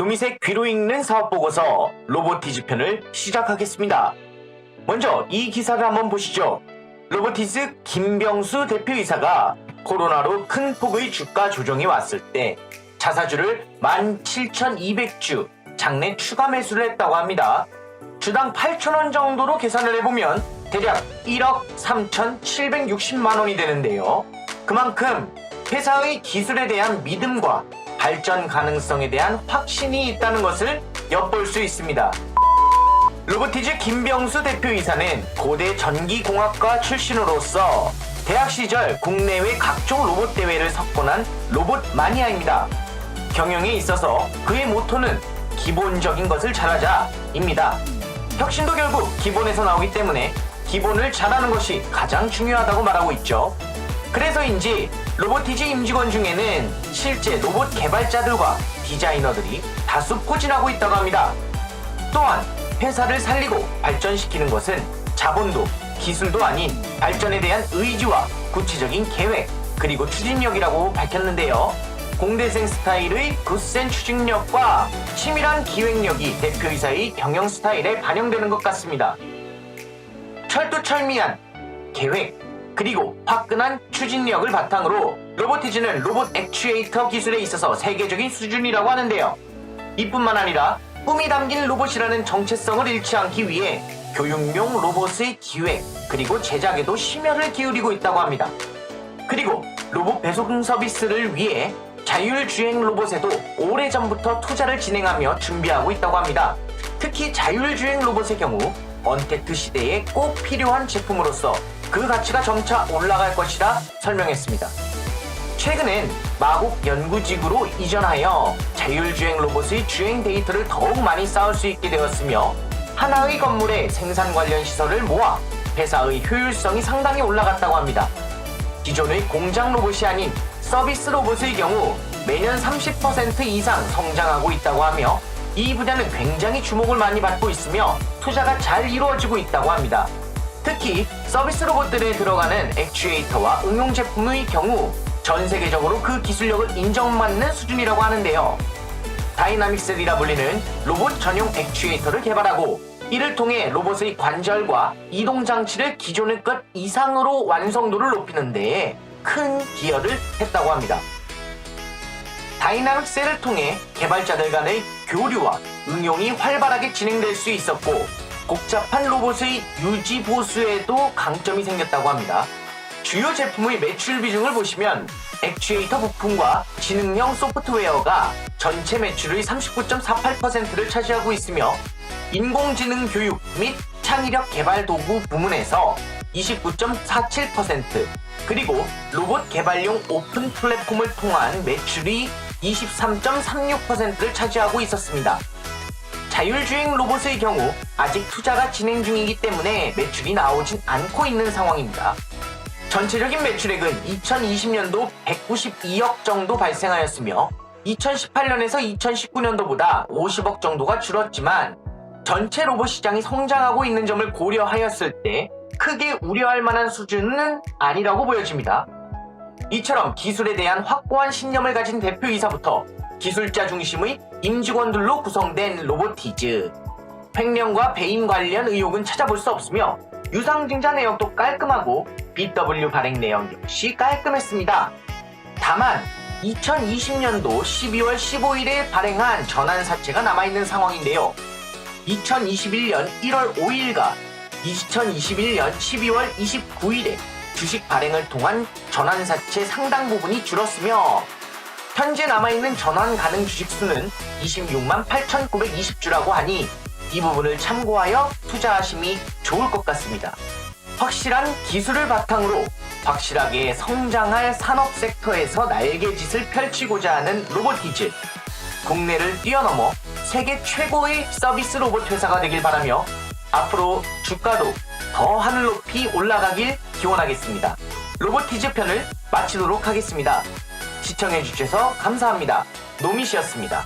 노미색 귀로 읽는 사업 보고서 로보티즈 편을 시작하겠습니다. 먼저 이 기사를 한번 보시죠. 로보티즈 김병수 대표이사가 코로나로 큰 폭의 주가 조정이 왔을 때 자사주를 17,200주 장내 추가 매수를 했다고 합니다. 주당 8,000원 정도로 계산을 해보면 대략 1억 3,760만 원이 되는데요. 그만큼 회사의 기술에 대한 믿음과 발전 가능성에 대한 확신이 있다는 것을 엿볼 수 있습니다. 로보티즈 김병수 대표이사는 고대 전기공학과 출신으로서 대학 시절 국내외 각종 로봇 대회를 석권한 로봇 마니아입니다. 경영에 있어서 그의 모토는 기본적인 것을 잘하자입니다. 혁신도 결국 기본에서 나오기 때문에 기본을 잘하는 것이 가장 중요하다고 말하고 있죠. 그래서인지 로보티즈 임직원 중에는 실제 로봇 개발자들과 디자이너들이 다수 포진하고 있다고 합니다. 또한 회사를 살리고 발전시키는 것은 자본도 기술도 아닌 발전에 대한 의지와 구체적인 계획 그리고 추진력이라고 밝혔는데요. 공대생 스타일의 굳센 추진력과 치밀한 기획력이 대표이사의 경영 스타일에 반영되는 것 같습니다. 철두철미한 계획 그리고 화끈한 추진력을 바탕으로 로보티즈는 로봇 액추에이터 기술에 있어서 세계적인 수준이라고 하는데요. 이뿐만 아니라 꿈이 담긴 로봇이라는 정체성을 잃지 않기 위해 교육용 로봇의 기획 그리고 제작에도 심혈을 기울이고 있다고 합니다. 그리고 로봇 배송 서비스를 위해 자율주행 로봇에도 오래전부터 투자를 진행하며 준비하고 있다고 합니다. 특히 자율주행 로봇의 경우 언택트 시대에 꼭 필요한 제품으로서 그 가치가 점차 올라갈 것이라 설명했습니다. 최근엔 마곡 연구지구로 이전하여 자율주행 로봇의 주행 데이터를 더욱 많이 쌓을 수 있게 되었으며 하나의 건물에 생산 관련 시설을 모아 회사의 효율성이 상당히 올라갔다고 합니다. 기존의 공장 로봇이 아닌 서비스 로봇의 경우 매년 30% 이상 성장하고 있다고 하며 이 분야는 굉장히 주목을 많이 받고 있으며 투자가 잘 이루어지고 있다고 합니다. 특히 서비스 로봇들에 들어가는 액추에이터와 응용 제품의 경우 전 세계적으로 그 기술력을 인정받는 수준이라고 하는데요. 다이나믹셀이라 불리는 로봇 전용 액추에이터를 개발하고 이를 통해 로봇의 관절과 이동 장치를 기존의 것 이상으로 완성도를 높이는 데에 큰 기여를 했다고 합니다. 다이나믹셀을 통해 개발자들 간의 교류와 응용이 활발하게 진행될 수 있었고 복잡한 로봇의 유지 보수에도 강점이 생겼다고 합니다. 주요 제품의 매출 비중을 보시면 액추에이터 부품과 지능형 소프트웨어가 전체 매출의 39.48%를 차지하고 있으며 인공지능 교육 및 창의력 개발 도구 부문에서 29.47% 그리고 로봇 개발용 오픈 플랫폼을 통한 매출이 23.36%를 차지하고 있었습니다. 자율주행 로봇의 경우 아직 투자가 진행 중이기 때문에 매출이 나오진 않고 있는 상황입니다. 전체적인 매출액은 2020년도 192억 정도 발생하였으며 2018년에서 2019년도보다 50억 정도가 줄었지만 전체 로봇 시장이 성장하고 있는 점을 고려하였을 때 크게 우려할 만한 수준은 아니라고 보여집니다. 이처럼 기술에 대한 확고한 신념을 가진 대표이사부터 기술자 중심의 임직원들로 구성된 로보티즈. 횡령과 배임 관련 의혹은 찾아볼 수 없으며 유상증자 내역도 깔끔하고 BW 발행 내용 역시 깔끔했습니다. 다만 2020년도 12월 15일에 발행한 전환사채가 남아있는 상황인데요. 2021년 1월 5일과 2021년 12월 29일에 주식 발행을 통한 전환사채 상당 부분이 줄었으며 현재 남아있는 전환 가능 주식 수는 26만 8,920주라고 하니 이 부분을 참고하여 투자하심이 좋을 것 같습니다. 확실한 기술을 바탕으로 확실하게 성장할 산업 섹터에서 날개짓을 펼치고자 하는 로보티즈. 국내를 뛰어넘어 세계 최고의 서비스 로봇 회사가 되길 바라며 앞으로 주가도 더 하늘 높이 올라가길 기원하겠습니다. 로보티즈 편을 마치도록 하겠습니다. 시청해주셔서 감사합니다. 노미 씨였습니다.